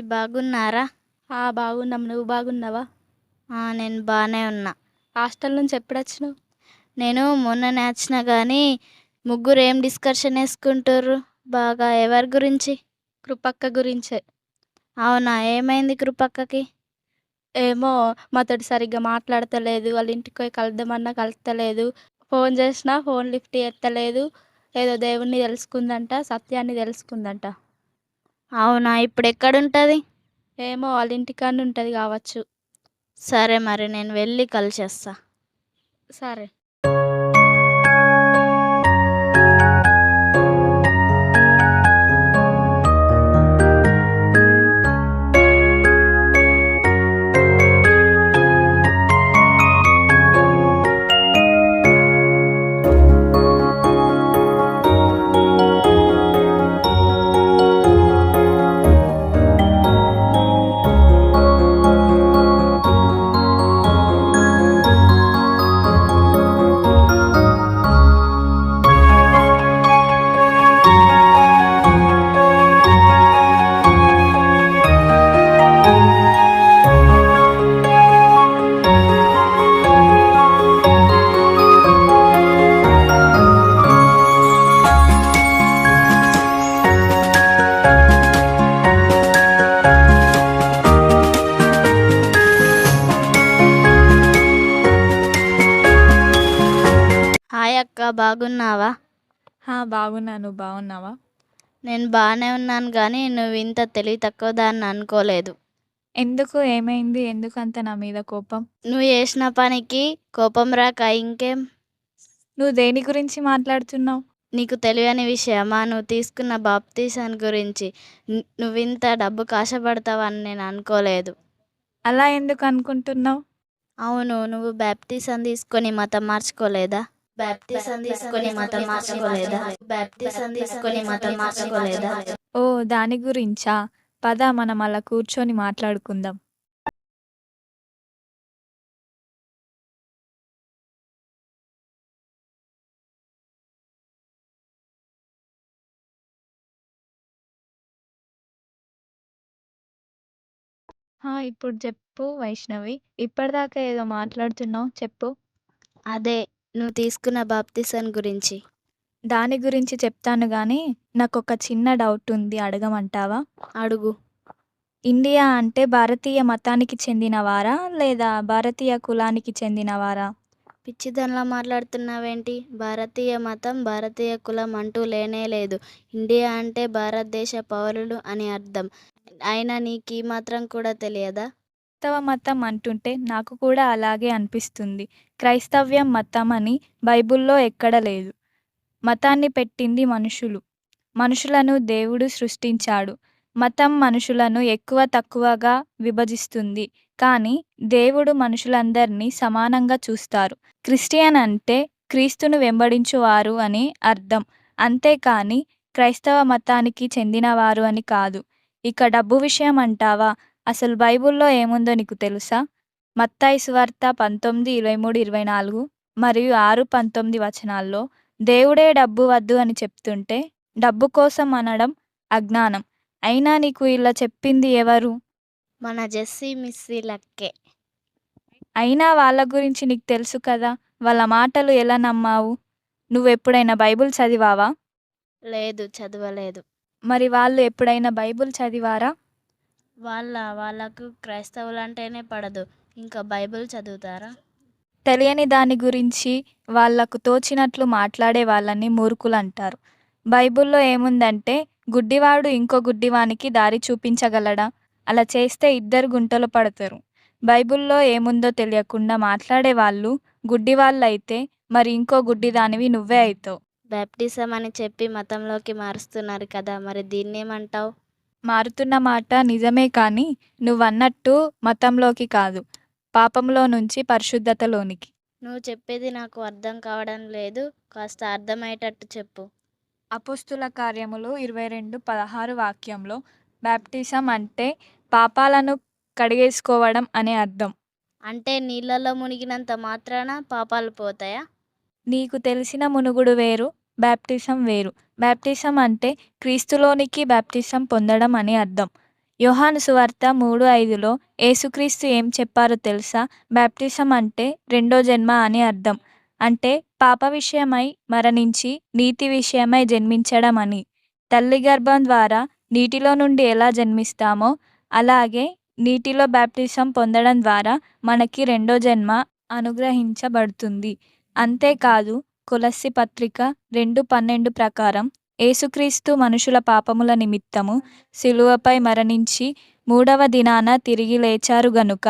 Hi బాగున్నారా? ఆ బాగున్నాం. నువ్వు బాగున్నావా? ఆ, నేను బాగానే ఉన్నా. హాస్టల్ నుంచి ఎప్పుడు వచ్చినావు నేను మొన్ననే వచ్చిన కానీ ముగ్గురు ఏం డిస్కషన్ వేసుకుంటారు బాగా ఎవరి గురించి? కృపక్క గురించే. అవునా? ఏమైంది కృపక్కకి? ఏమో మాతోటి సరిగ్గా మాట్లాడతలేదు. వాళ్ళ ఇంటికి పోయి కలుద్దామన్నా కలుస్తలేదు ఫోన్ చేసినా ఫోన్ లిఫ్ట్ ఎత్తలేదు. ఏదో దేవుణ్ణి తెలుసుకుందంట సత్యాన్ని తెలుసుకుందంట. అవునా? ఇప్పుడు ఎక్కడుంటుంది ఏమో వాళ్ళ ఇంటికాడ ఉంటుంది కావచ్చు. సరే మరి నేను వెళ్ళి కలిసేస్తా. సరే. బాగున్నావా? బాగున్నా. నువ్వు బాగున్నావా? నేను బాగానే ఉన్నాను కానీ నువ్వు ఇంత తెలివి తక్కువ దాన్ని అనుకోలేదు. ఎందుకు? ఏమైంది? ఎందుకు అంత నా మీద కోపం? నువ్వు చేసిన పనికి కోపం రాక ఇంకేం? నువ్వు దేని గురించి మాట్లాడుతున్నావు? నీకు తెలియని విషయమా? నువ్వు తీసుకున్న బాప్తీసాన్ గురించి. ను- నువ్వు ఇంత డబ్బు కాశపడతావని నేను అనుకోలేదు. అలా ఎందుకు అనుకుంటున్నావు? అవును నువ్వు బ్యాప్టిజం తీసుకొని మతం మార్చుకోలేదా? బ్యాప్టిజం తీసుకొని మతం మార్చుకోలేదా? బ్యాప్టిజం తీసుకొని మతం మార్చుకోలేదా? ఓ దాని గురించా? పద మనం అలా కూర్చొని మాట్లాడుకుందాం. హా, ఇప్పుడు చెప్పు వైష్ణవి. ఇప్పటిదాకా ఏదో మాట్లాడుతున్నావు చెప్పు. అదే. నువ్వు తీసుకున్న బాప్తిజం గురించి. దాని గురించి చెప్తాను కానీ నాకు ఒక చిన్న డౌట్ ఉంది అడగమంటావా? అడుగు. ఇండియా అంటే భారతీయ మతానికి చెందినవారా లేదా భారతీయ కులానికి చెందినవారా? పిచ్చిదనలా మాట్లాడుతున్నావేంటి? భారతీయ మతం భారతీయ కులం అంటూ లేనే లేదు. ఇండియా అంటే భారతదేశ పౌరులు అని అర్థం. అయినా నీకు ఈ మాత్రం కూడా తెలియదా? క్రైస్తవ మతం అంటుంటే నాకు కూడా అలాగే అనిపిస్తుంది. క్రైస్తవ్యం మతం అని బైబిల్లో ఎక్కడ లేదు. మతాన్ని పెట్టింది మనుషులు. మనుషులను దేవుడు సృష్టించాడు. మతం మనుషులను ఎక్కువ తక్కువగా విభజిస్తుంది. కానీ దేవుడు మనుషులందరినీ సమానంగా చూస్తారు. క్రిస్టియన్ అంటే క్రీస్తును వెంబడించువారు అని అర్థం. అంతేకాని క్రైస్తవ మతానికి చెందినవారు అని కాదు. ఇక డబ్బు విషయం అంటావా? అసలు బైబిల్లో ఏముందో నీకు తెలుసా? మత్తాయి సువార్త పంతొమ్మిది ఇరవై మూడు ఇరవై నాలుగు మరియు ఆరు పంతొమ్మిది వచనాల్లో దేవుడే డబ్బు వద్దు అని చెప్తుంటే డబ్బు కోసం అనడం అజ్ఞానం. అయినా నీకు ఇలా చెప్పింది ఎవరు? మన జెస్సీ మిస్సీ లక్కే. అయినా వాళ్ళ గురించి నీకు తెలుసు కదా వాళ్ళ మాటలు ఎలా నమ్మావు? నువ్వు ఎప్పుడైనా బైబిల్ చదివావా? లేదు చదవలేదు. మరి వాళ్ళు ఎప్పుడైనా బైబిల్ చదివారా? వాళ్ళ వాళ్ళకు క్రైస్తవులు అంటేనే పడదు. ఇంకా బైబిల్ చదువుతారా? తెలియని దాని గురించి వాళ్ళకు తోచినట్లు మాట్లాడే వాళ్ళని మూర్ఖులు అంటారు. బైబిల్లో ఏముందంటే గుడ్డివాడు ఇంకో గుడ్డివానికి దారి చూపించగలడా? అలా చేస్తే ఇద్దరు గుంటలు పడతారు. బైబిల్లో ఏముందో తెలియకుండా మాట్లాడే వాళ్ళు గుడ్డివాళ్ళు అయితే మరి ఇంకో గుడ్డిదానివి నువ్వే అవుతావు బ్యాప్టిజం అని చెప్పి మతంలోకి మారుస్తున్నారు కదా మరి దీన్నేమంటావు? మారుతున్న మాట నిజమే కానీ నువ్వన్నట్టు మతంలోకి కాదు పాపంలో నుంచి పరిశుద్ధతలోనికి. నువ్వు చెప్పేది నాకు అర్థం కావడం లేదు కాస్త అర్థమయ్యేటట్టు చెప్పు. అపుస్తుల కార్యములు ఇరవై రెండు పదహారు వాక్యంలో బ్యాప్టిజం అంటే పాపాలను కడిగేసుకోవడం అనే అర్థం. అంటే నీళ్ళలో మునిగినంత మాత్రాన పాపాలు పోతాయా? నీకు తెలిసిన మునుగుడు వేరు బ్యాప్టిసం వేరు. బ్యాప్టిసం అంటే క్రీస్తులోనికి బ్యాప్టిసం పొందడం అని అర్థం. యోహాను సువార్త మూడు ఐదులో యేసుక్రీస్తు ఏం చెప్పారో తెలుసా? బ్యాప్టిసం అంటే రెండో జన్మ అని అర్థం. అంటే పాప విషయమై మరణించి నీతి విషయమై జన్మించడం అని. తల్లి గర్భం ద్వారా నీటిలో నుండి ఎలా జన్మిస్తామో అలాగే నీటిలో బ్యాప్టిజం పొందడం ద్వారా మనకి రెండో జన్మ అనుగ్రహించబడుతుంది. అంతేకాదు కొలస్సి పత్రిక రెండు పన్నెండు ప్రకారం యేసుక్రీస్తు మనుషుల పాపముల నిమిత్తము శిలువపై మరణించి మూడవ దినాన తిరిగి లేచారు గనుక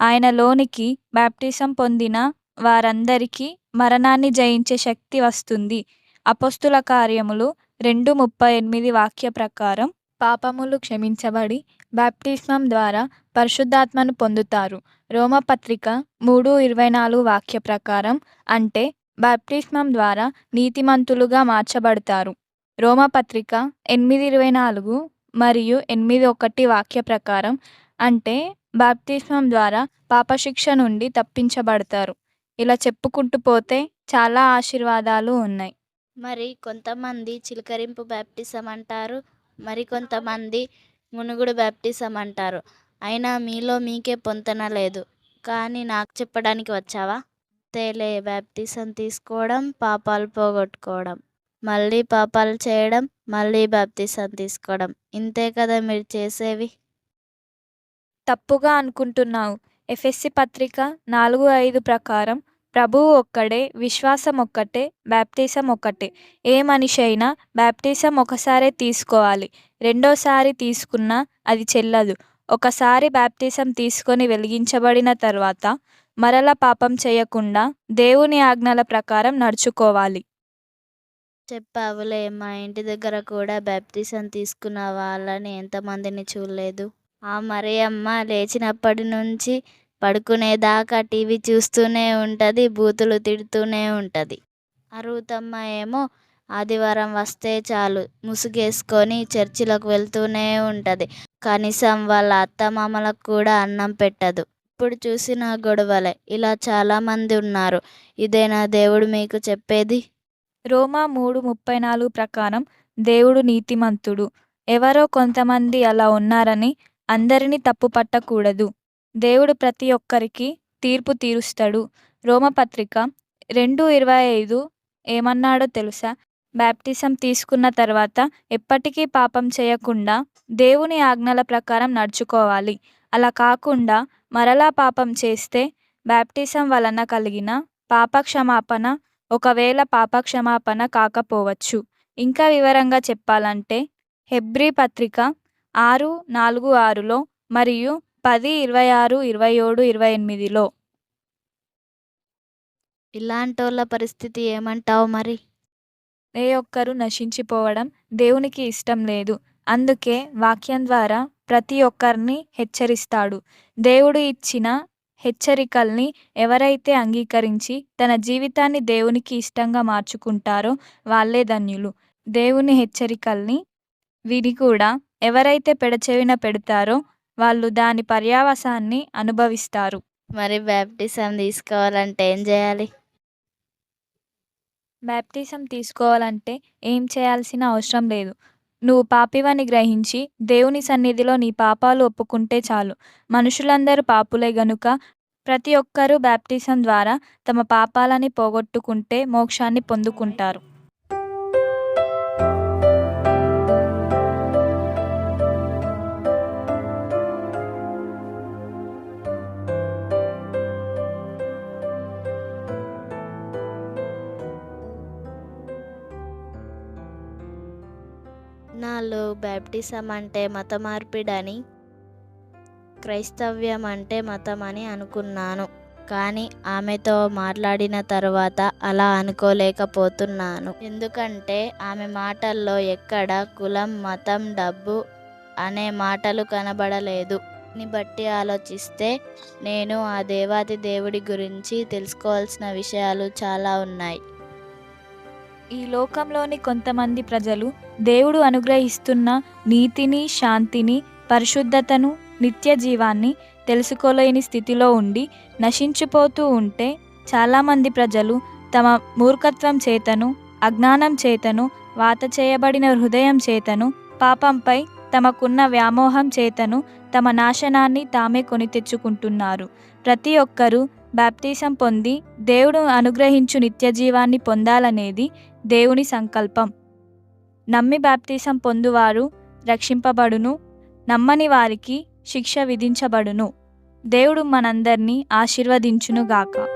ఆయనలోనికి బ్యాప్టిసం పొందిన వారందరికీ మరణాన్ని జయించే శక్తి వస్తుంది. అపస్తుల కార్యములు రెండు ముప్పై ఎనిమిది వాక్య ప్రకారం పాపములు క్షమించబడి బాప్టిస్మం ద్వారా పరిశుద్ధాత్మను పొందుతారు. రోమపత్రిక మూడు ఇరవై నాలుగు వాక్య ప్రకారం అంటే బాప్టిస్మం ద్వారా నీతిమంతులుగా మార్చబడతారు. రోమపత్రిక ఎనిమిది ఇరవై నాలుగు మరియు ఎనిమిది ఒకటి వాక్య ప్రకారం అంటే బాప్తిస్మం ద్వారా పాపశిక్ష నుండి తప్పించబడతారు. ఇలా చెప్పుకుంటూ పోతే చాలా ఆశీర్వాదాలు ఉన్నాయి. మరి కొంతమంది చిలకరింపు బ్యాప్టిసం అంటారు మరి కొంతమంది మునుగుడు బ్యాప్టిసం అంటారు. అయినా మీలో మీకే పొంతన లేదు. కానీ నాకు చెప్పడానికి వచ్చావా? తేలే బ్యాప్టిసం తీసుకోవడం పాపాలు పోగొట్టుకోవడం. మళ్ళీ పాపాలు చేయడం మళ్ళీ బ్యాప్తిసం తీసుకోవడం. ఇంతే కదా మీరు చేసేవి? తప్పుగా అనుకుంటున్నావు. ఎఫ్ఎస్సి పత్రిక నాలుగు ఐదు ప్రకారం ప్రభువు ఒక్కడే విశ్వాసం ఒక్కటే బ్యాప్టిసం ఒక్కటే. ఏ మనిషి అయినా బ్యాప్టిజం ఒకసారే తీసుకోవాలి. రెండోసారి తీసుకున్నా అది చెల్లదు. ఒకసారి బ్యాప్టిజం తీసుకొని వెలిగించబడిన తర్వాత మరల పాపం చేయకుండా దేవుని ఆజ్ఞల ప్రకారం నడుచుకోవాలి. చెప్పావులే మా ఇంటి దగ్గర కూడా బ్యాప్టిజం తీసుకున్న వాళ్ళని ఎంతమందిని చూడలేదు. ఆ మరియమ్మ లేచినప్పటి నుంచి పడుకునేదాకా టీవీ చూస్తూనే ఉంటుంది బూతులు తిడుతూనే ఉంటుంది. అరుతమ్మ ఏమో ఆదివారం వస్తే చాలు ముసుగేసుకొని చర్చిలకు వెళ్తూనే ఉంటుంది. కనీసం వాళ్ళ అత్తమామలకు కూడా అన్నం పెట్టదు. ఇప్పుడు చూసిన గొడవలే. ఇలా చాలామంది ఉన్నారు. ఇదేనా దేవుడు మీకు చెప్పేది? రోమా మూడు ముప్పై నాలుగు ప్రకారం దేవుడు నీతిమంతుడు. ఎవరో కొంతమంది అలా ఉన్నారని అందరినీ తప్పు పట్టకూడదు. దేవుడు ప్రతి ఒక్కరికి తీర్పు తీరుస్తాడు. రోమపత్రిక రెండు ఇరవై ఐదు ఏమన్నాడో తెలుసా? బ్యాప్టిసం తీసుకున్న తర్వాత ఎప్పటికీ పాపం చేయకుండా దేవుని ఆజ్ఞల ప్రకారం నడుచుకోవాలి. అలా కాకుండా మరలా పాపం చేస్తే బ్యాప్టిజం వలన కలిగిన పాప క్షమాపణ ఒకవేళ పాప క్షమాపణ కాకపోవచ్చు. ఇంకా వివరంగా చెప్పాలంటే హెబ్రీ పత్రిక ఆరు నాలుగు ఆరులో మరియు పది ఇరవై ఆరు ఇరవై ఏడు ఇరవై ఎనిమిదిలో. ఇలాంటోళ్ళ పరిస్థితి ఏమంటావు మరి? ఏ ఒక్కరూ నశించిపోవడం దేవునికి ఇష్టం లేదు. అందుకే వాక్యం ద్వారా ప్రతి ఒక్కరిని హెచ్చరిస్తాడు. దేవుడు ఇచ్చిన హెచ్చరికల్ని ఎవరైతే అంగీకరించి తన జీవితాన్ని దేవునికి ఇష్టంగా మార్చుకుంటారో వాళ్ళే ధన్యులు. దేవుని హెచ్చరికల్ని విని కూడా ఎవరైతే పెడచెవిన పెడతారో వాళ్ళు దాని పర్యావసాన్ని అనుభవిస్తారు. మరి బ్యాప్టిజం తీసుకోవాలంటే ఏం చేయాలి? బ్యాప్టిజం తీసుకోవాలంటే ఏం చేయాల్సిన అవసరం లేదు. నువ్వు పాపివని గ్రహించి దేవుని సన్నిధిలో నీ పాపాలు ఒప్పుకుంటే చాలు. మనుషులందరూ పాపులే గనుక ప్రతి ఒక్కరూ బ్యాప్టిజం ద్వారా తమ పాపాలని పోగొట్టుకుంటే మోక్షాన్ని పొందుకుంటారు. నాలో బ్యాప్టిజం అంటే మత మార్పిడని క్రైస్తవ్యం అంటే మతం అని అనుకున్నాను. కానీ ఆమెతో మాట్లాడిన తర్వాత అలా అనుకోలేకపోతున్నాను. ఎందుకంటే ఆమె మాటల్లో ఎక్కడ కులం మతం డబ్బు అనే మాటలు కనబడలేదు. ని బట్టి ఆలోచిస్తే నేను ఆ దేవాది దేవుడి గురించి తెలుసుకోవాల్సిన విషయాలు చాలా ఉన్నాయి. ఈ లోకంలోని కొంతమంది ప్రజలు దేవుడు అనుగ్రహిస్తున్న నీతిని శాంతిని పరిశుద్ధతను నిత్య జీవాన్ని తెలుసుకోలేని స్థితిలో ఉండి నశించిపోతూ ఉంటే చాలామంది ప్రజలు తమ మూర్ఖత్వం చేతను అజ్ఞానం చేతను వాత చేయబడిన హృదయం చేతను పాపంపై తమకున్న వ్యామోహం చేతను తమ నాశనాన్ని తామే కొని తెచ్చుకుంటున్నారు. ప్రతి ఒక్కరూ బాప్తీసం పొంది దేవుడు అనుగ్రహించు నిత్యజీవాన్ని పొందాలనేది దేవుని సంకల్పం. నమ్మి బాప్తీసం పొందువారు రక్షింపబడును నమ్మని వారికి శిక్ష విధించబడును. దేవుడు మనందరినీ ఆశీర్వదించునుగాక.